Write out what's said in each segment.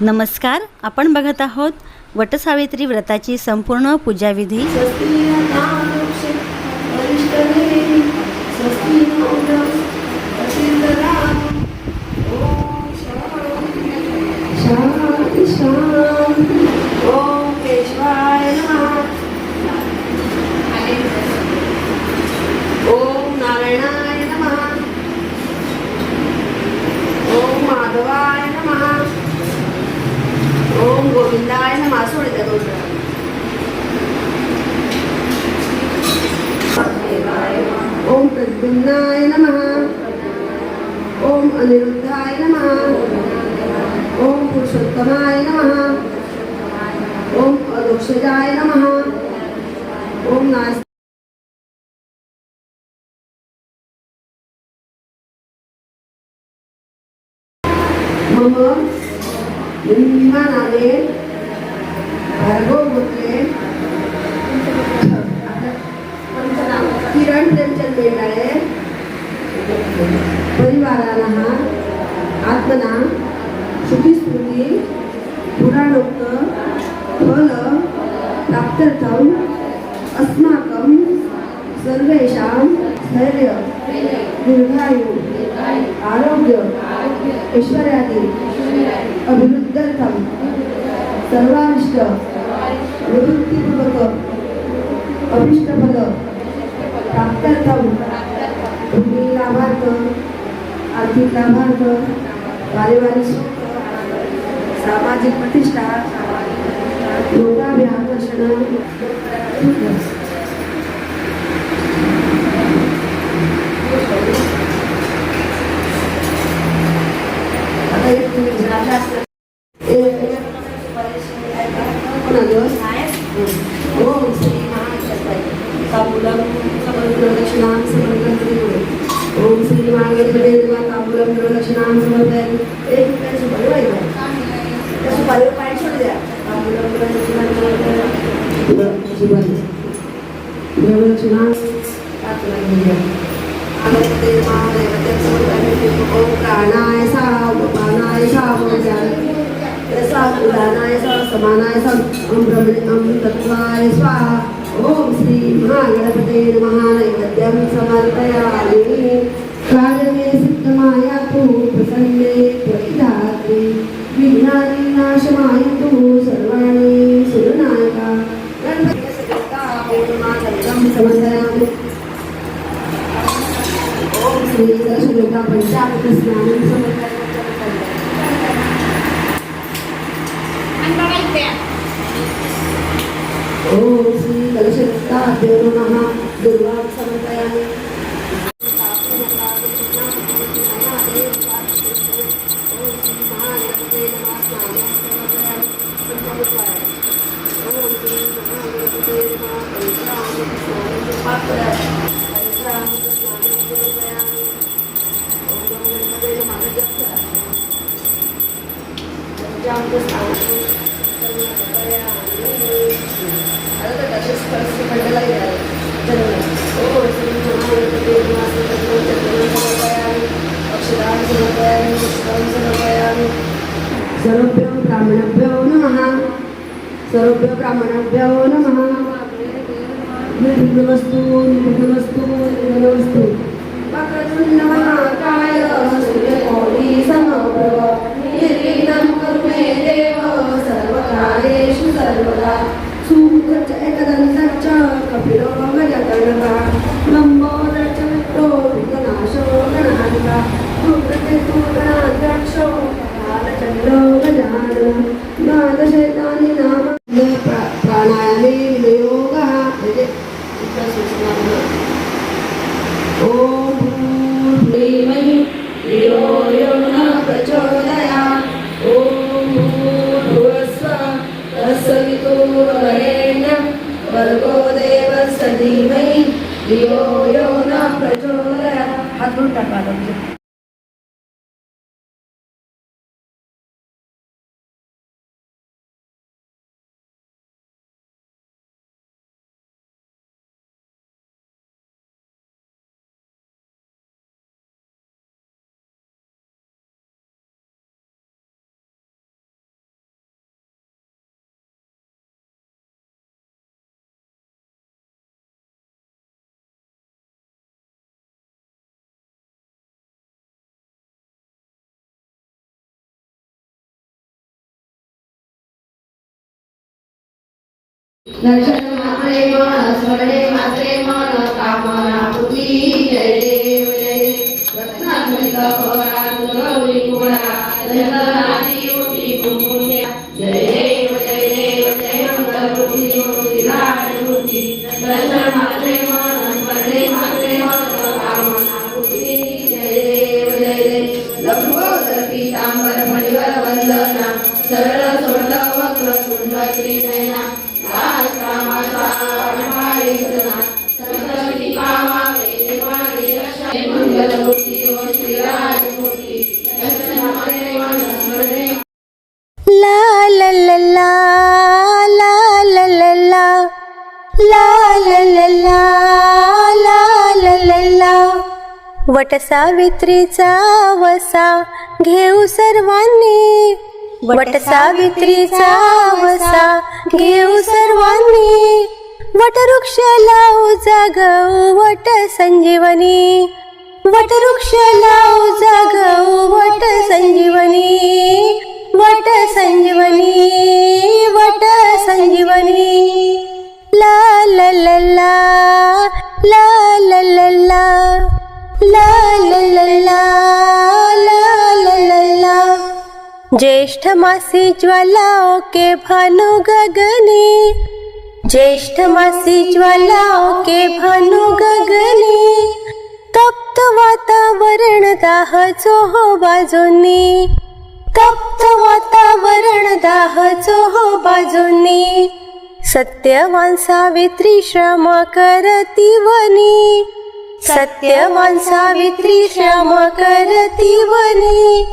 नमस्कार आपण बघत आहोत वटसावित्री व्रताची संपूर्ण पूजाविधी ओम केशवाय नमः ओम नारायणाय नमः ओम माधवाय नमः ओम गोविंदाय नमः सोड द्या दोन वेळा. ओम नमः। ओम अनिरुद्धाय नमः। ओम पुरुषोत्तमाय नमः। ओम अदोक्षजाय नमः। ओम नास मम नावे भार्गव किरण प्रेमचंद बेंडाळे परिवाराला आत्मना शुचिस्मृती पुराणोक्त फल प्राप्तर्थम अस्माकं सर्वेषां धैर्य दीर्घायु आरोग्य ऐश्वर्यादि अभिवृद्धर्थम सर्वारिष्ट निवृत्तीपूर्वक अभिष्टफल प्राप्त्यर्थं तुम्ही लाभार्थ आर्थिक लाभार्थ पारिवारिक सुख सामाजिक प्रतिष्ठा लोकाभिआकर्षण आता एक तुम्ही झाला प्राणाय साव पानाय समानाय सा ओम ब्रह्मणे स्वाहा ओम श्री महागणपते नमः kita sudah dapat capres nanti sama Oh, si, kalau saya minta, dia rumah gelap sama saya Oh, si, కమనభ్యో నమ నిర్గుణవస్తు నిర్గుణవస్తు నిర్గుణవస్తు వక్రతున్నమహాకాయ సూర్యకోటి సమప్రభ నిర్లీనం కురు మే దేవ సర్వకార్యేషు సర్వదా నామ the yo. నక్షత్ర మాత్రేమో స్మరణే మాత్రేమో కామన పుతి జయ वट सावित्रीचा वसा घेऊ सर्वांनी. वट सावित्रीचा वसा घेऊ सर्वांनी. वटवृक्ष लावू जागवू वट संजीवनी. वटवृक्ष लावू जागवू वट मासी ज्वालाओ के भानु गगनी। ज्येष्ठ मासी ज्वालाओ के भानु गगनी। तप्त वातावरण दाह चोहो बाजूंनी। तप्त वातावरण दाह चोहो बाजूंनी। सत्यवान सावित्री श्रम करती वनी। सत्यवान सावित्री श्रम करती वनी।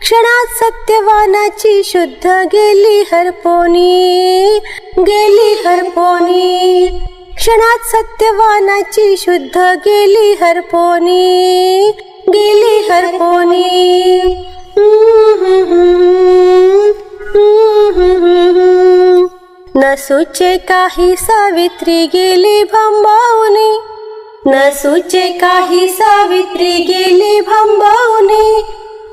क्षणात सत्यवानाची शुद्ध गेली हरपोनी गेली हरपोनी. क्षणात सत्यवानाची शुद्ध गेली हरपोनी गेली हरपोनी. नसूचे काही सावित्री गेली भांबावनी. नसूचे काही सावित्री गेली भांबावनी.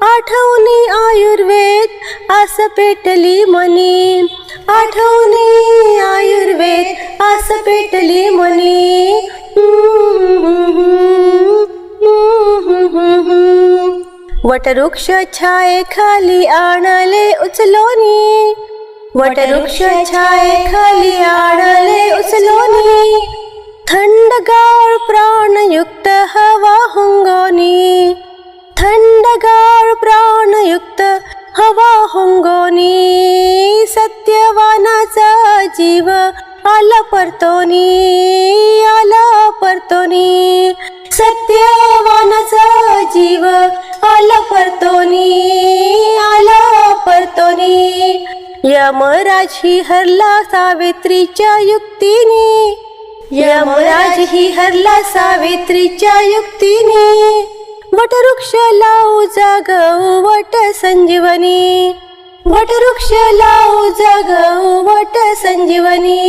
आठवणी आयुर्वेद आस पेटली मनी आठवणी आयुर्वेद आस पेटली मनी वटवृक्ष छाये खाली आणले उचलोनी. वटवृक्ष छाये खाली आणले उचलोनी. थंडगार प्राणयुक्त हवा हुंग हवा हुंगोनी सत्यवानाचा जीव आला परतोनी आला परतोनी. सत्यवानाचा जीव आला परतोनी आला परतोनी. यमराज ही हरला सावित्रीच्या युक्तीने. यमराज ही हरला सावित्रीच्या युक्तीने. वटवृक्ष लावू जागवू वट संजीवनी वटवृक्ष लावू जागवू वट संजीवनी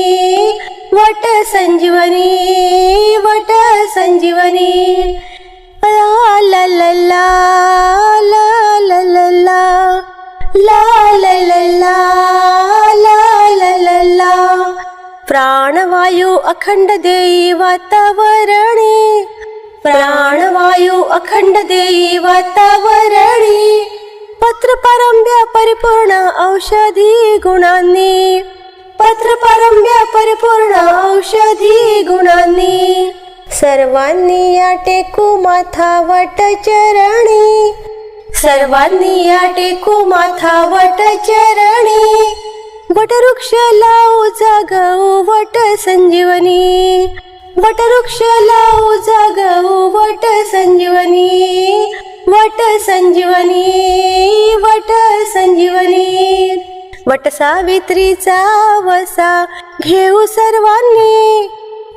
वट संजीवनी वट संजीवनी ला ला ला ला ला ला ला ला ला ला ला ला ला ला ला ला प्राणवायू अखंड देई वातावरणी प्राणवायू अखंड देई वातावरणी पत्र परंब्या परिपूर्ण औषधी गुणांनी. पत्र परंब्या परिपूर्ण औषधी गुणांनी. सर्वांनी या टेकू माथा वट चरणी. सर्वांनी या टेकू माथा वट चरणी. वटवृक्ष लावू जागवू वट संजीवनी. वटवृक्ष लावू जागवू वट संजीवनी वट संजीवनी वट संजीवनी. वट सावित्रीचा वसा घेऊ सर्वांनी.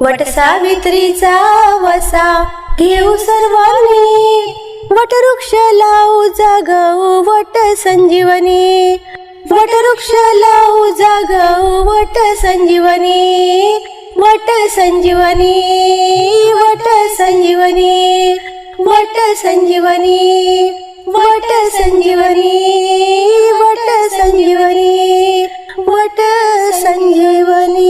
वट सावित्रीचा वसा घेऊ सर्वांनी. वटवृक्ष लावू जागवू वट संजीवनी. वटवृक्ष लावू जागवू वट संजीवनी वट संजीवनी वट संजीवनी वट संजीवनी वट संजीवनी वट संजीवनी.